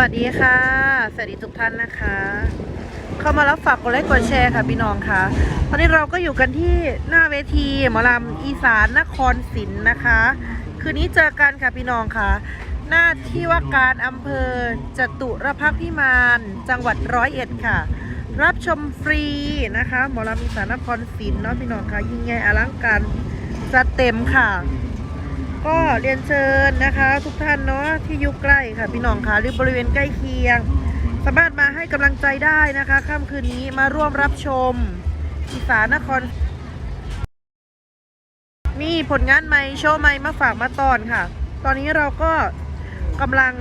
วัสดีค่ะ สวัสดีทุกท่านนะคะ เข้ามาแล้วฝากกดไลค์กดแชร์ค่ะพี่น้องค่ะ ตอนนี้เราก็อยู่กันที่หน้าเวทีหมอลำอีสานนครศิลป์นะคะ คืนนี้เจอกันค่ะพี่น้องค่ะ หน้าที่ว่าการอำเภอจตุรพักษ์พิมานจังหวัดร้อยเอ็ดค่ะ รับชมฟรีนะคะหมอลำอีสานนครศิลป์เนาะพี่น้องค่ะยิ่งใหญ่อลังการจัดเต็มค่ะ ก็เรียนเชิญนะคะ ทุกท่านเนาะที่อยู่ใกล้ค่ะพี่น้องค่ะหรือบริเวณใกล้เคียง สามารถมาให้กำลังใจได้นะคะค่ำคืนนี้มาร่วมรับชมอีสานนคร มีผลงานใหม่โชว์ใหม่มาฝากมาตอนค่ะ ตอนนี้เราก็กำลัง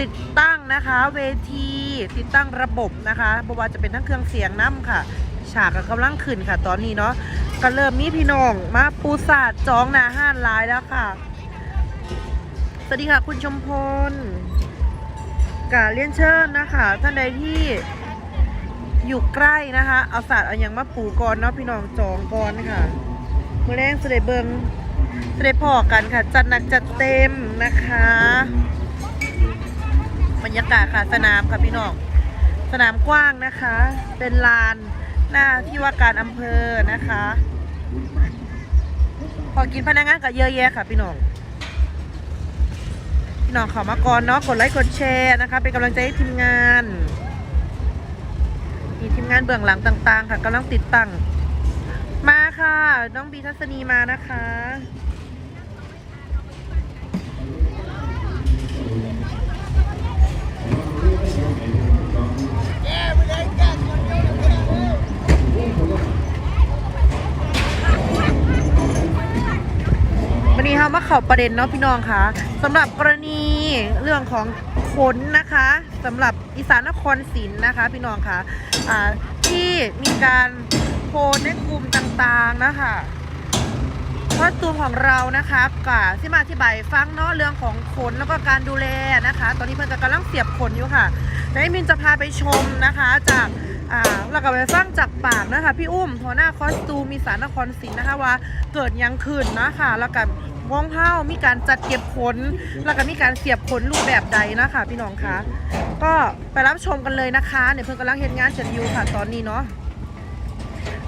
ติดตั้งนะคะ เวที ติดตั้งระบบนะคะบว่าจะเป็นทั้งเครื่องเสียงน้ำค่ะ ฉากกำลังขึ้นค่ะ ตอนนี้เนาะก็เริ่มมีพี่น้องมาปูศาสตร์จองหนาห้านลายแล้วค่ะ สวัสดีค่ะคุณชมพลกาเลียนเชิญนะคะ ท่านใดที่อยู่ใกล้นะคะ เอาศาสตร์เอาอย่างมาปูก่อนเนาะพี่น้องจองก่อนค่ะเมื่อแรงเสด็จเบิงเสด็จพอกันค่ะ จัดหนักจัดเต็มนะคะบรรยากาศค่ะสนามค่ะพี่น้องสนามกว้างนะคะ เป็นลาน หน้าที่ว่าการอำเภอนะคะ พอกินพนักงานก็เยอะแยะค่ะพี่น้อง พี่น้องขอมาก่อนเนาะกดไลค์กดแชร์นะคะ เป็นกำลังใจให้ทีมงานมีทีมงานเบื้องหลังต่าง ๆ ค่ะกำลังติดตั้งมาค่ะ น้องบีทัศนีมานะคะวัน นี้เรามาเข่าประเด็นเนาะพี่น้องคะสำหรับกรณีเรื่องของขนนะคะสำหรับอีสานนครศรีนะคะ พี่น้องคะอ่าที่มีการโพสต์ในกลุ่มต่างๆนะคะคอสตูมของเรานะคะกับที่มาอธิบฟังเนาะเรื่องของขนแล้วก็การดูแลนะคะ ตอนนี้เพื่อนก็กำลังเสียบขนอยู่ค่ะแล้มินจะพาไปชมนะคะจากอ่าเราก็ไปฟังจากปากนะคะ พี่อุ้มหัวหน้าคอสตูมมีสารนครศรีนะคะว่าเกิดยังขึ้นนะคะแล้วกับ นวงเฮ้ามีการจัดเก็บขน แล้วก็มีการเสียบขนรูปแบบใดนะคะ พี่น้องคะ ก็ไปรับชมกันเลยนะคะเนี่ยเพิ่งกำลังเห็นงานจัดอยู่ค่ะตอนนี้เนาะ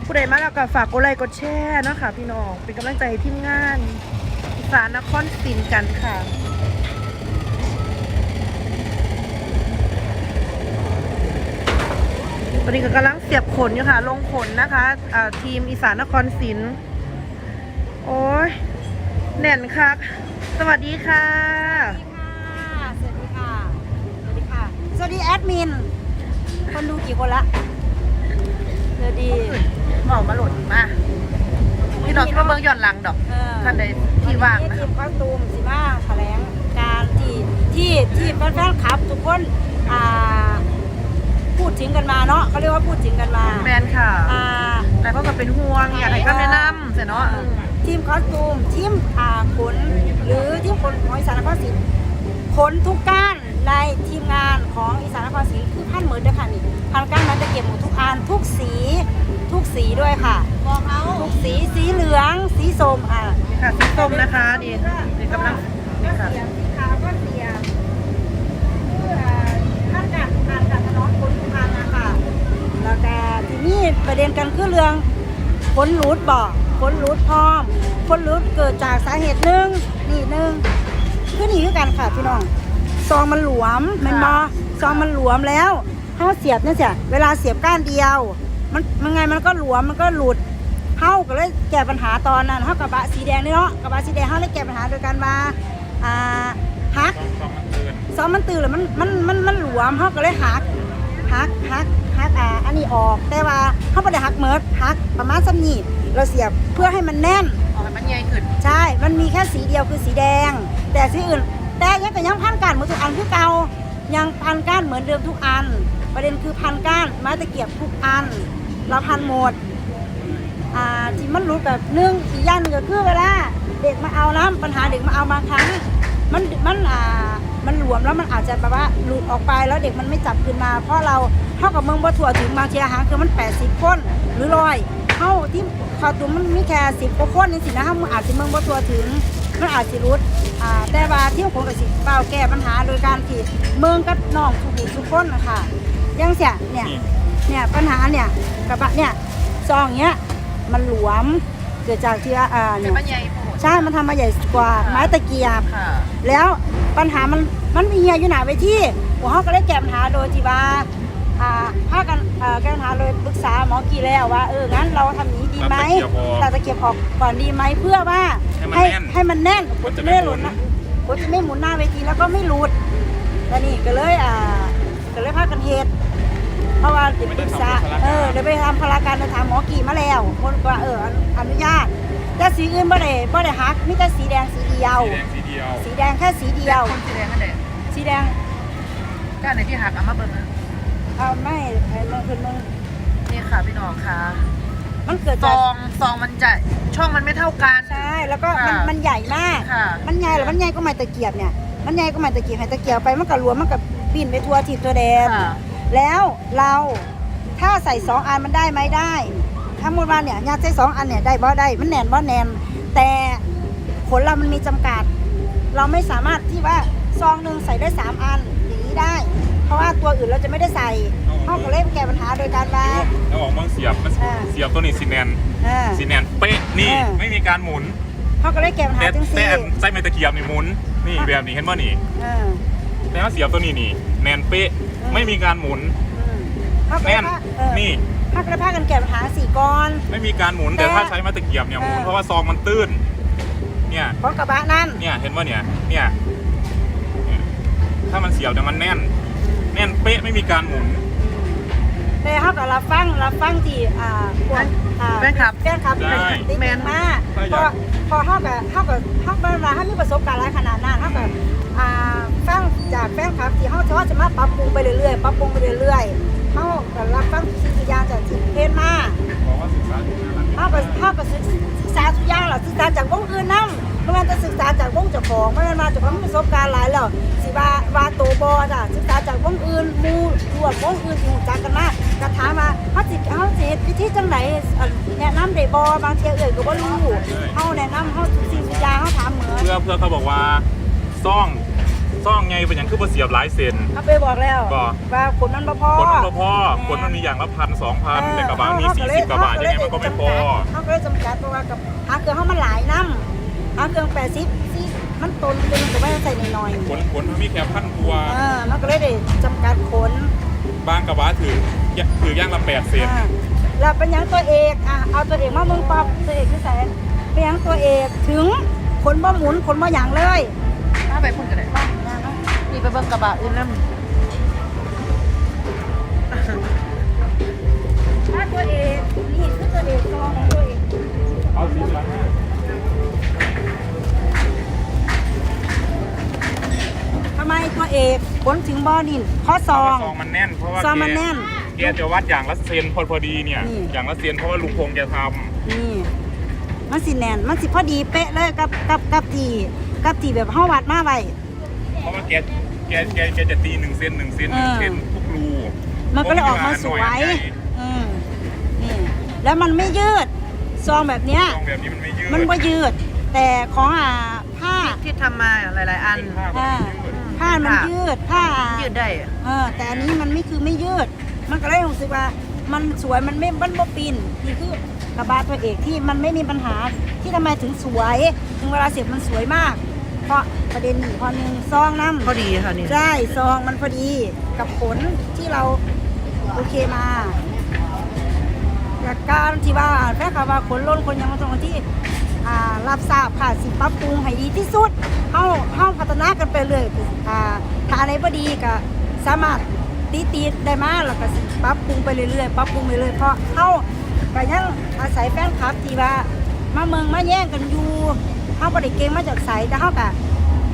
ผู้ใดมาแล้วก็ฝากกดไลค์กดแชร์นะค่ะพี่น้องเป็นกำลังใจให้ทีมงานอีสานนครศิลป์กันค่ะตอนนี้ก็กำลังเสียบขนอยู่ค่ะ ลงขนนะคะอ่าทีมอีสานนครศิลป์โอ้ย แน่นคักสวัสดีค่ะ สวัสดีค่ะ สวัสดีค่ะ สวัสดีแอดมิน คนดูกี่คนละสวัสดีเหมามาหล่นมาพี่น้องก็เบิ่งย้อนหลังดอกท่านใดที่ว่างนะทีมคอสตูมสิมาแถลงการที่ที่ที่แฟนๆขับ ทุกคนอ่าพูดถึงกันมาเนาะเขาเรียกว่าพูดถึงกันมา แมนค่ะอ่าแล้วก็เป็นห่วงอยากให้ก็แนะนำเสียเนาะ ทีมคอสตูม ทีมอ่าขนหรือทีมขนของอีสานนครศรีขนทุกก้านในทีมงานของอีสานนครศรีคือพันเหมือนเด้อค่ะนี่พันก้านนั้นจะเก็บหมดทุกอันทุกสี ทุกสีด้วยค่ะบอกเขาทุกสีสีเหลือง สีส้มอะค่ะสีส้มนะคะนี่นี่กำลังนี่ก็ค่ะเสียสีขาวก็เสียเพื่อท่านการการการถนอมคนทุกอันนะคะแล้วก็ทีนี้ประเด็นกันคือเรื่องผลรูดบอก ผลรูดพร้อมผลรูดเกิดจากสาเหตุหนึ่งนี่หนึ่งคือนี่คือกันค่ะพี่น้องซองมันหลวมแมันบอซองมันหลวมแล้วเขาเสียบเนี่ยเสียเวลาเสียบก้านเดียว มันมันไงมันก็หลวมมันก็หลุดเขาก็เลยแก้ปัญหาตอนนั้นเขากระบะสีแดงนี่เนาะกระบะสีแดงเขาเลยแก้ปัญหาโดยการมาอ่าฮักซองมันตื่นแล้วมันมันมันมันหลวมเขาก็เลยหักฮักฮักฮักอ่าอันนี้ออกแต่ว่าเขาไม่ได้ฮักเมิร์ดฮักประมาณซ้ำนี่ เราเสียบเพื่อให้มันแน่น ออกให้มันใหญ่ขึ้นใช่ มันมีแค่สีเดียวคือสีแดง แต่สีอื่น แต่ยังก็ยังพันก้านเหมือนทุกอันคือเก่ายังพันก้านเหมือนเดิมทุกอัน ประเด็นคือพันก้านไม้ตะเกียบทุกอัน เราพันหมดอ่าที่มันรู้แบบหนึ่งอีกอย่างหนึงก็คือเวลาเด็กมาเอาน้ำปัญหาเด็กมาเอาบางครั้งมันมันอ่ามันหลวมแล้วมันอาจจะแบบว่าหลุดออกไปแล้วเด็กมันไม่จับขึ้นมา เพราะเราเท่ากับเมืองบัวถั่วถึงบางทีอาหารคือมัน 80คนหรือร้อยเท่าที่ ข่าวตุ้มมันมีแค่สิบกว่าคนนี่สินะถ้ามึงอาจจะเมืองบัวถั่วถึงมันอาจสิรุดอ่าแต่ว่าที่ผมก็สิเปล่าแก้ปัญหาโดยการที่เมืองกับน้องทุกผู้ทุกคนนะคะอยังเสียเนี่ยนี่เนี่ยปัญหาเนี่ยกระบะเนี่ยซองเนี้ยมันหลวมเกิดจากที่ว่าอ่าเป็เนี่นยมันใหญ่โพดใช่มันทำมาใหญ่กว่าไม้ตะเกียบค่ะแล้วปัญหามันมันมีเฮียอยู่หนาไปที่หัวเขาก็เลยแก้ปัญหาโดยที่ว่า อ่าพากันเอ่อแก้ปัญหาโดยปรึกษาหมอกีแล้วว่าเอองั้นเราทำอย่างนี้ดีไหมตัดตะเกียบออกตัดตะเกียบออกก่อนดีไหมเพื่อว่าให้มันแน่นให้มันแน่นมันจะไม่ไม่หหมุลุดนนะผมจะไม่หมุนหน้าเวทีแล้วก็ไม่หลุดแล้วนี่ก็เลยอ่าก็เลยพากันเฮ็ดเพราะว่าเดี๋ยวปรึกษาเออเดี๋ยวไปทำพลาการไปถามหมอกีมาแล้วคนว่าเอออนุญาตแต่สีอื่นบ่ได้บ่ได้ฮักมีแต่สีแดงสีเดียว สีแดงสีเดียว สีแดงแค่สีเดียว คนสีแดงนั่นแหละสีแดง ก้านไหนที่หักเอามาเบิ่งนะ เอาไม่ไอ้เมืองคือเมืองนี่ค่ะพี่น้องค่ะมันเกิดซจากองซองมันจะช่องมันไม่เท่ากัน ใช่แล้วก็มันค่ะมันใหญ่มาก ค่ะ มันใหญ่หรือมันใหญ่ก็ไม้ตะเกียบเนี่ยมันใหญ่ก็ไม้ตะเกียบไม้ตะเกียบไปมันก็รวมมันก็บินไปทั่วทิศตัวแดน ค่ะ แล้วเราถ้าใส่สองอันมันได้ไหมได้ถ้ามุดว่าเนี่ยยาใส่สองอันเนี่ยได้บ่ได้มันแน่นบ่แน่นแต่ผลเรามันมีจำกัด เราไม่สามารถที่ว่าซองหนึ่งใส่ได้สามอันอย่างนี้ได้ เพราะว่าตัวอื่นเราจะไม่ได้ใส่เขาก็เลยแก้ปัญหาโดยการว่าแล้วออกมังเสียบมันอ่าเสียบตัวนี้สีแนนเออสีแนนเป๊ะนี่เออไม่มีการหมุนเขาก็เลยแก้ปัญหาแต่จังแต่ซี่อันไส้เมตะเกียบนี่หมุนนี่แบบนี้เห็นป่ะนี่เออแต่ว่าเสียบตัวนี้นี่แนนเป๊ะอืมไม่มีการหมุนอืมเขาก็เลแน่ยนพาเออนี่เขาก็เลยพากันแก้ปัญหาสี่ก้อน ไม่มีการหมุนแต่แต่ถ้าใช้ไม้ตะเกียบเนี่ยหมุนเออเพราะว่าซองมันตื้น เนี่ยของกระบะนั่นเนี่ยเห็นป่ะเนี่ยเนี่ยเนี่ยถ้ามันเสียบเนี่ยมันแน่นแน่นเป๊ะไม่มีการหมุน แต่เขาก็รับฟังรับฟังที่อ่าพวกอ่าแฟนคลับแฟนคลับใช่ติดแมแมนนมากใช่อพยาอกพอเขากับเขากับเขาเวลาเขามีประสบการณ์หลายขนาดนั้นเขากับอ่าฟังจากแฟนคลับที่เขาจะว่าจะมาปรับปรุงไปเรื่อยๆปรับปรุงไปเรื่อยๆเขาก็รับฟังสิ่งทุกอย่างจากที่เพจมา บอกว่าศึกษาดูงานหลังเขาก็เขาก็ศึกศึกษาทุกอย่างแหละศึกษาจากวงอื่นนั่ เมื่อมันจะศึกษาจากวงเจ้าของเมื่อมันมาจากความมีประสบการณ์หลายแล้วสิว่าว่าโตบอจ้ะศึกษาจากวงอื่นหมู่รวมวงอื่นที่รู้จักกันมากกระถามมาเขาสิเขาสิเฮ็ดวิธีจังไหนอันแนะนำได้บ่บางเทีเอ่ยก็บ่รู้เขาแนะนำเขาทุกสิ่งทุกอย่างเขาถามเหมือนเพื่อเพื่อเขาบอกว่าซ่องซ่องไงเป็นอย่างคือบ่เสียบหลายเซนเขาไปบอกแล้วบอกว่าผลมันบ่พอผลมันบ่พอผลมันมีอย่างละพันสองพันแต่กระบะมีสี่สิบกระบะยังไงมันก็ไม่พอเขาก็เลยจำกัดเพราะว่ากับหาเครื่องเขามันหลายน้ำ หาเครื่องแปดสิบสิมันตนเป็นก็ไม่ได้ใส่หน่อยผลผลมันมีแค่พันตัว ๆเออมันก็เลยได้จำกัดขนบางกระบะถือถือย่างละแปดเซนอ่าแล้วเป็นหยังตัวเอกอะเอาตัวเอกมาเมืองป๊อปตัวเอกคือแสนเป็นหยังตัวเอกถึงขนบ่หมุนขนบ่หยังเลย ถ้าไปพุ่นกันเลยบ้างนะเนาะนี่ไปเบิ่งกระบะอื่นนั่น นถึงบ่อนินข้อซองซองมันแน่นเพราะว่าซองมันแน่นแกจะวัดอย่างละเซนพอพอดีเนี่ย นี่ อย่างละเซนเพราะว่าลุงพงษ์แกทนี่มันสิแน่นมันสิพอดีเป๊ะเลยกับกับกับที่กับที่แบบเฮาวัดมาไว้ำเพราะว่าแกแกแกแกจะตีหนึ่งเซนหนึ่งเซนหนึ่งเออเซนทุกรูมันก็เลยออกมาสวย อืมนี่ แล้วมันไม่ยืด ซองแบบเนี้ย ซองแบบนี้มันไม่ยืดมันบ่ยืด แต่ของอ่าผ้าที่ทำมาหลาย ๆ อัน เป็นผ้าแบบอ่า ยืด ผ้ามันยืดผ้ายืดได้เออแต่อันนี้มันไม่คือไม่ยืด มันก็เลยรู้สึกว่า มันสวยมันไม่มันบ่ปินนี่คือกระบะตัวเอกที่มันไม่มีปัญหาที่ทำไมถึงสวย ถึงเวลาเสร็จมันสวยมาก เพราะประเด็นหนึ่งพอหนึ่งซองน้ำ พอดีค่ะนี่ ใช่ซองมันพอดีกับผลที่เราโอเคมาจากการที่ว่าแฟนคลับว่าขนล้นคนยังมาตรงที่ อ่ารับทราบค่ะสิปรับปรุงให้ดีที่สุดเฮาเฮาพัฒนากันไปเลยอ่าถ้าอะไรบ่ดีก็สามารถตีตีได้มาแล้วก็สิปรับปรุงไปเรื่อยๆปรับปรุงไปเรื่อยเพราะเฮาก็ยังอาศัยแฟนคลับที่ว่ามาเมืองมาแย่งกันอยู่เฮาบ่ได้เก่งมาจากไสแต่เฮาก็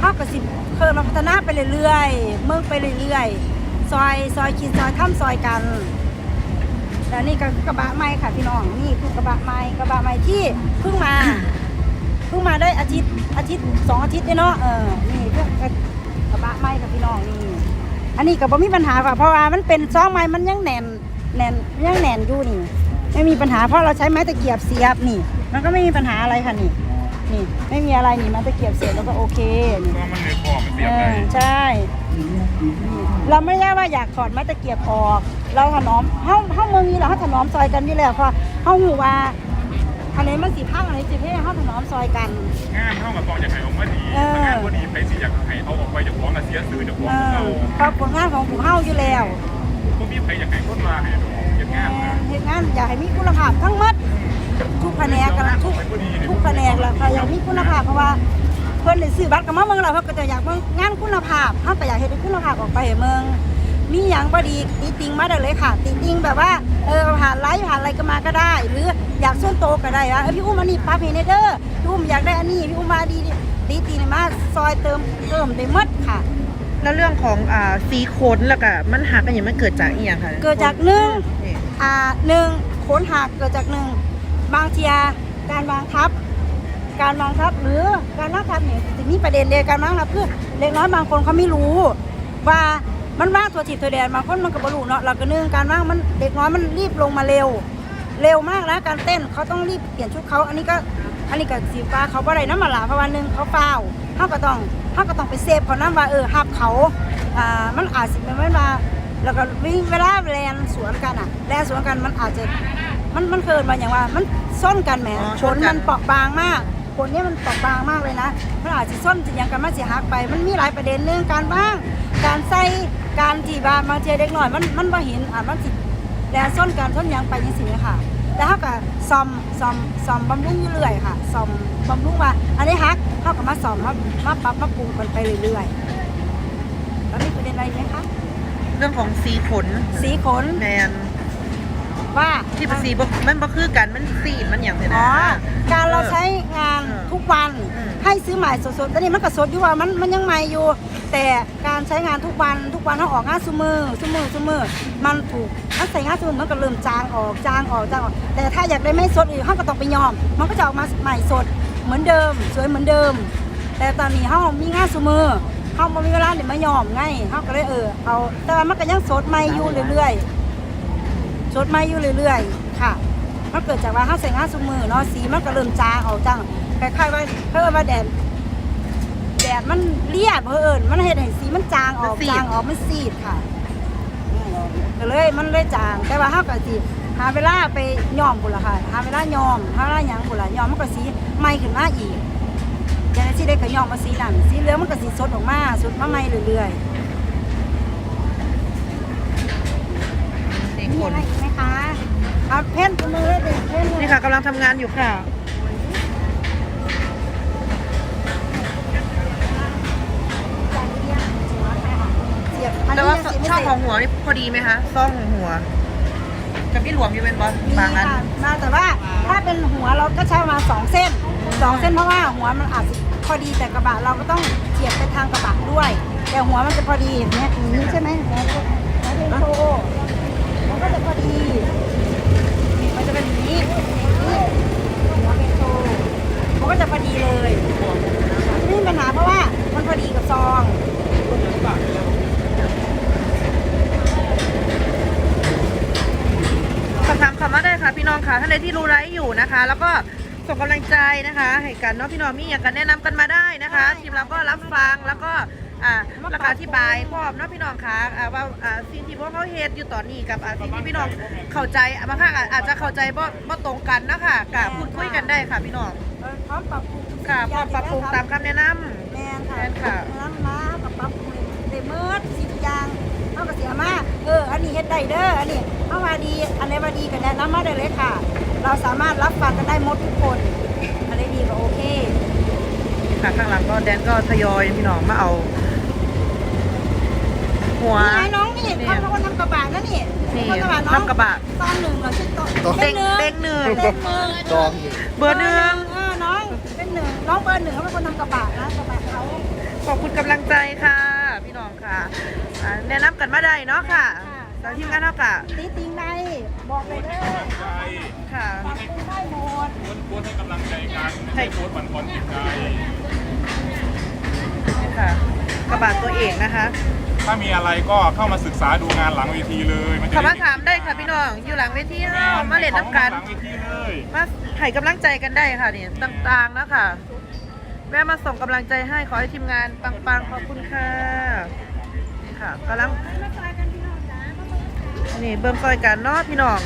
เฮาก็สิเพิ่มมาพัฒนาไปเรื่อยๆเมืองไปเรื่อยๆซอยซอยคิดซอยทำซอยกัน แล้วนี่ก็กระบะใหม่ค่ะพี่น้องนี่คือกระบะใหม่กระบะใหม่ที่เพิ่งมาเพิ่งมาได้อาทิตย์อาทิตย์สองอาทิตย์เนี่ยเนาะเออนี่เพิ่งกระบะใหม่ค่ะพี่น้องนี่อันนี้ก็บ่มีปัญหาค่ะเพราะว่ามันเป็นซองไม้มันยังแน่นแน่นยังแน่นอยู่นี่ ไม่มีปัญหาเพราะเราใช้ไม้ตะเกียบเสียบนี่ มันก็ไม่มีปัญหาอะไรค่ะนี่นี่ ไม่มีอะไรนี่มันตะเกียบเสร็จแล้วก็โอเคนี่ก็มันเลยพอมันเสียเอบเลอยใช่นี่ เราไม่ได้ว่าอยากถอดไม้ตะเกียบออก เราถนอมเฮาเฮาเมืองนี้เราเฮาถนอมซอยกันนี่แหละเพราะเฮาหูว่าอันไหนมันสิพังอันไหนสิเพ่เฮาถนอมซอยกัน งานเข้ามากองจากไหนออกมาดีเออถ้างานพอดีไปสิอยากให้เอาออกไปจากของน่ะเสียสื่อจากของเอเราอเพราะผลงานของผู้เฮาอยู่แล้วพวกพี่ใครอยากให้คนมาให้ดูอย่างงานนะเฮ็ดงานอยากให้มีคุณภาพทั้งหมดทุกแผนกกันทุกทุกแผนกแหละค่ะอยากมีคุณภาพเพราะว่าเพิ่นได้ซื้อบัตรกับมาเมืองเราเพิ่นก็จะอยากเมืองงานคุณภาพเฮาก็อยากเฮ็ดให้คุณภาพออกไปให้เมืองมีหยังบ่ดีติติงมาได้เลยค่ะ ติติงแบบว่าเออผ่านไลฟ์ผ่านอะไรก็มาก็ได้ หรืออยากส่วนโตวก็ได้ว่าเออพี่อุ้มอันนี้ปรับให้ในเด้อพี่อุ้มอยากได้อันนี้พี่อุ้มมาดีดีติงมาซอยเติมเติมได้หมดค่ะแล้วเรื่องของอ่าสีขนแล้วก็มันหักกันอย่างมันเกิดจากอีหยังคะเกิดจากหนึ่งนี่อ่าหนึ่งโขนหักเกิดจากหนึ่งบางเทียการวางทับ การวางทับหรือการวางทับเนี่ยจะมีประเด็นเดียวการวางทับคือเด็กน้อยบางคนเขาไม่รู้ ว่ามันว่างตัวจีบตัวแดนบางคนมันก็บรู้เนาะเราก็นึ่งการว่างมันเด็กน้อยมันรีบลงมาเร็ว เร็วมากแล้วการเต้นเขาต้องรีบเปลี่ยนชุดเขาอันนี้ก็อันนี้ก็สีฟ้าเขาบ่ได้น้ำมาหลาเพราะวันหนึ่งเขาฟาวเขาก็ต้องเขาก็ต้องไปเซฟเขาน้ำว่าเออหับเขาอ่ามันอาจสิเป็นไม่มาแล้วก็วิ่งเวลาแลนสวนกันอะแลนสวนกันมันอาจจะมันมันเกินมาอย่างว่ามันซ่อนกันแหมอ๋อชชนนกันมันเปราะบางมาก ผลเนี้มันเปราะบางมากเลยนะมันอาจจะซ่อนสิอย่างกันมันสิหักไป มันมีหลายประเด็นเรื่องการบ้าง การใส่การที่บาบางทีเด็กหน่อยมันมันบ่เห็นอะมันสิแลนซ่อนกันซ่อนหยังไปยังสิค่ะ แต่เขาก็ซ่อมซ่อมซ่อมบำรุงอยู่เรื่อยค่ะซ่อมบำรุงว่าอันนี้ฮักเขาก็มาซ่อมมามาปรับมาปรุงกันไปเรื่อยๆแล้วมีประเด็นอะไรไหมคะเรื่องของสีขนสีขนแมน ว่า ที่เป็นสีบ่มันบ่คือกันมันสีดมันอย่างเนี้ยอ๋นะ อ การเราใช้งานเออทุกวันอืม ให้ซื้อใหม่สดๆตอนนี้มันก็สดอยู่ว่ามันมันยังใหม่อยู่ แต่การใช้งานทุกวันทุกวันเขาออกงานซุมือซุมือซุมือมันถูกถ้าใส่งานซุมือมันก็เริ่มจางออกจางออกจางออก แต่ถ้าอยากได้ไม่สดอีกเขาก็ต้องไปยอม มันก็จะออกมาใหม่สดเหมือนเดิม สวยเหมือนเดิม แต่ตอนนี้เขามีงานซุมือเขาบ่มีเวลาเดี๋ยวมายอมไงเขาก็เลยเออเอาแต่ว่ามันก็ยังสดใหม่อยู่เรื่อยๆ สดใหม่อยู่เรื่อยๆ ค่ะมันเกิดจากว่าเขาใส่งานซุมือเนาะสีมันก็เริ่มจางออกจางคล้ายๆว่าเพิ่มว่าแดดแดดมันเลียดเพิ่นมันเห็นให้สีมันจางออกมันซีดจางออกมันซีดค่ะก็เลยมันเลยจางแต่ว่าเขาก็สิหาเวลาไปย้อมพุ่นละค่ะหาเวลาย้อมหาเวลาหยังพุ่นละย้อมมันก็สีใหม่ขึ้นมาอีกอย่างที่ได้ก็ย้อมมาสีนั่นสีเหลืองมันก็สีสดออกมาสดมาใหม่เรื่อยสีๆมีขนอะไรอีกไหมคะ เอาเพ่นตัวมือเด็กเพ่นเลยนี่ค่ะกำลังทำงานอยู่ค่ะ เสียบอันแต่นี้ว่ายังเสียบไม่ช่องเสร็จของหัวนี่พอดีไหมคะซ่องของหัวกับพี่หลวงอยู่เป็นบอสมีบางอันค่ะมาแต่ว่าถ้าเป็นหัวเราก็ใช้ประมาณสองเส้นสองเส้นเพราะว่าหัวมันอาจจะพอดีแต่กระบะเราก็ต้องเฉียบไปทางกระบะด้วย แต่หัวมันจะพอดีอย่างเนี้ยอย่างนี้ใช่ไหมแล้วก็แล้วเป็นโตมันก็จะพอดี มันจะเป็นอย่างนี้นี่หัวเป็นโตมันก็จะพอดีเลยไม่มีปัญหาเพราะว่ามันพอดีกับซองสอบถามคำว่าได้ค่ะพี่น้องค่ะท่านใดที่รู้ไลฟ์อยู่นะคะ แล้วก็ส่งกำลังใจนะคะให้กันเนาะพี่น้องมีอยางกันแนะนำกันมาได้นะคะ ทีมเราก็รับฟังแล้วก็ อ่าราคาที่บายพร้อมเนาะพี่น้องค่ะอ่าว่าอ่าสิ่งที่พวกเขาเฮ็ดอยู่ตอนนี้กับอ่าสิ่งที่พี่น้องเข้าใจบางครั้งอาจอาจจะเข้าใจบ่บ่ตรงกันนะคะกะพูดคุยกันได้ค่ะพี่น้องเออพร้อมปรับปรุงทุกค่ะสิ่งพร้อมปรับปรุงตามคำแนะนำ แมนค่ะแม่นค่ะ น้ำม้ากับปรับปรุงเดเมิร์ดสิบอย่างเอากระเสียมาเออ อันนี้เฮ็ดได้เด้ออันนี้เอามาดีอันไหนมาดีก็แนะนำมาได้เลยค่ะ เราสามารถรับฟังกันได้หมดทุกคนอันไหนดีก็โอเค ค่ะข้างหลังก็แดนก็ทยอยพี่น้องมาเอา หัวนี่ไงน้องนี่นี่เขาเป็นคนทำกระบะนะนี่นี่คนกระบะน้องทำกระบะตอนหนึ่งเหรอชื่อตอนเต็งเต็งหนึ่งเต็งหนึ่งตองเบอร์หนึ่งเออน้องเป็นหนึ่งน้องเบอร์หนึ่งเขาเป็นคนทำกระบะนะกระบะเขาขอบคุณกำลังใจค่ะ พี่น้องค่ะอ่าแนะนำกันมาได้เนาะค่ะตอนทีมงานเท่ากับตีติงในบอกเลยเด้อใจค่ะปรับปรุงได้หมดโพสต์โพสต์ให้กำลังใจกันไม่ใช่โพสต์บันทอนจิตใจนี่ค่ะกระบะตัวเองนะคะ ถ้ามีอะไรก็เข้ามาศึกษาดูงานหลังเวทีเลยนจะคำว่าถามได้ค่ะพี่น้องอยู่หลังเวทีเฮามาเล่นน้ำกัน หลังเวทีเลยมาให้กำลังใจกันได้ค่ะนี่ต่างๆนะคะสุดแวะมาส่งกำลังใจให้ขอให้ทีมงานปังๆขอบคุณค่ะนี่ค่ะกำลังมาซอยกันพี่น้องจ้ามาเบิ่งค่ะนี่เบิ่งซอยกันเนาะพี่น้อง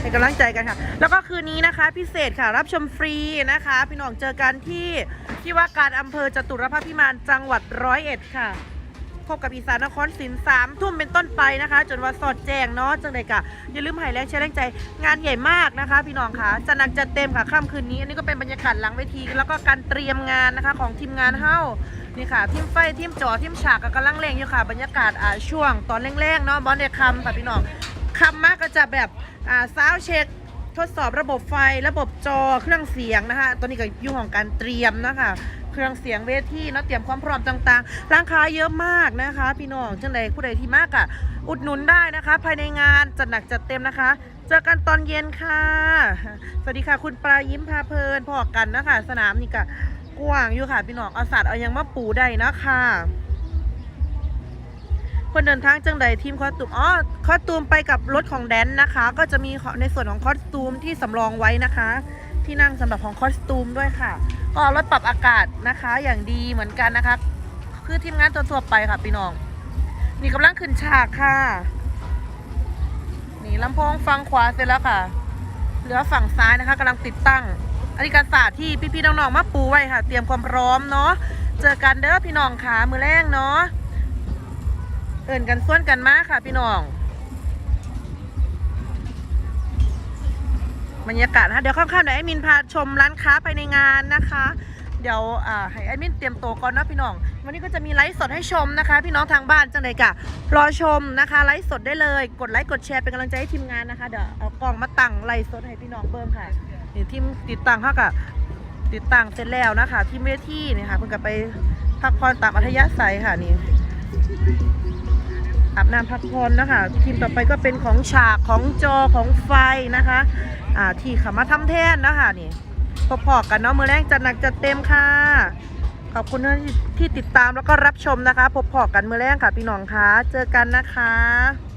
ให้กำลังใจกันค่ะ แล้วก็คืนนี้นะคะพิเศษค่ะรับชมฟรีนะคะ พี่น้องเจอกันที่ที่ว่าการอำเภอจตุรพักษ์พิมานจังหวัดร้อยเอ็ดค่ะ พบกับอีสานนครศิลป์สามทุ่มเป็นต้นไปนะคะ จนว่าสอดแจ้งเนาะจังใดกะอย่าลืมให้แรงแชร์แรงใจงานใหญ่มากนะคะ พี่น้องค่ะจะหนักจะเต็มค่ะค่ำคืนนี้ อันนี้ก็เป็นบรรยากาศหลังเวที แล้วก็การเตรียมงานนะคะของทีมงานเฮ้านี่ค่ะทีมไฟทีมจอทีมฉากก็กำลังเร่งอยู่ค่ะ บรรยากาศอ่าช่วงตอนแรงๆเนาะบอลเด็กคำค่ะพี่น้องคำมากก็จะแบบอ่าซาวเช็คทดสอบระบบไฟ ระบบจอเครื่องเสียงนะคะตอนนี้ก็อยู่ของการเตรียมนะคะ เครื่องเสียงเวทีเนาะเตรียมความพร้อมต่างๆ ร้านค้าเยอะมากนะคะ พี่น้องจังใดผู้ใดที่มากอะอุดหนุนได้นะคะ ภายในงานจัดหนักจัดเต็มนะคะ เจอกันตอนเย็นค่ะ สวัสดีค่ะคุณปลายิ้มพาเพลินพอกันนะคะ สนามนี่ก็กว้างอยู่ค่ะ พี่น้องเอาสัตว์เอายังมาปูได้นะคะคนเดินทางจังใดทีมคอสตูมอ๋อคอสตูมไปกับรถของแดนนะคะ ก็จะมีในส่วนของคอสตูมที่สำรองไว้นะคะ ที่นั่งสำหรับของคอสตูมด้วยค่ะ ก็รถปรับอากาศนะคะ อย่างดีเหมือนกันนะคะ คือทีมงานตัวทั่วไปค่ะพี่น้อง นี่กำลังขึ้นฉากค่ะ นี่ลำโพงฟังขวาเสร็จแล้วค่ะ เหลือฝั่งซ้ายนะคะกำลังติดตั้ง อันนี้การศาสตร์ที่พี่ๆน้องๆมาปูไว้ค่ะ เตรียมความพร้อมเนาะ เจอกันเด้อพี่น้องค่ะมือแรงเนาะ เอิ่นกันส่วนกันมากค่ะพี่น้อง บรรยากาศนะคะเดี๋ยวค่ำๆเดี๋ยวแอดมินพาชมร้านค้าภายในงานนะคะ เดี๋ยวอ่าให้แอดมินเตรียมตัวก่อนนะพี่น้อง วันนี้ก็จะมีไลฟ์สดให้ชมนะคะ พี่น้องทางบ้านจังเลยกะรอชมนะคะไลฟ์สดได้เลย กดไลค์กดแชร์เป็นกำลังใจให้ทีมงานนะคะเดี๋ยวเอากล้องมาตั้งไลฟ์สดให้พี่น้องเบิ่งค่ะนี่ทีมติดตั้งเขากะติดตั้งเสร็จแล้วนะคะทีมเวทีนี่ค่ะเพิ่งกลับไปพักผ่อนตามอัธยาศัยค่ะนี่ อาบน้ำพักผ่อนนะคะทีมต่อไปก็เป็นของฉากของจอของไฟนะคะอ่าที่ขามาทำแทนนะคะนี่พอๆกันเนาะมือแรงจัดหนักจัดเต็มค่ะ ขอบคุณที่ที่ติดตามแล้วก็รับชมนะคะพบพอกันมือแรงค่ะพี่น้องคะเจอกันนะคะ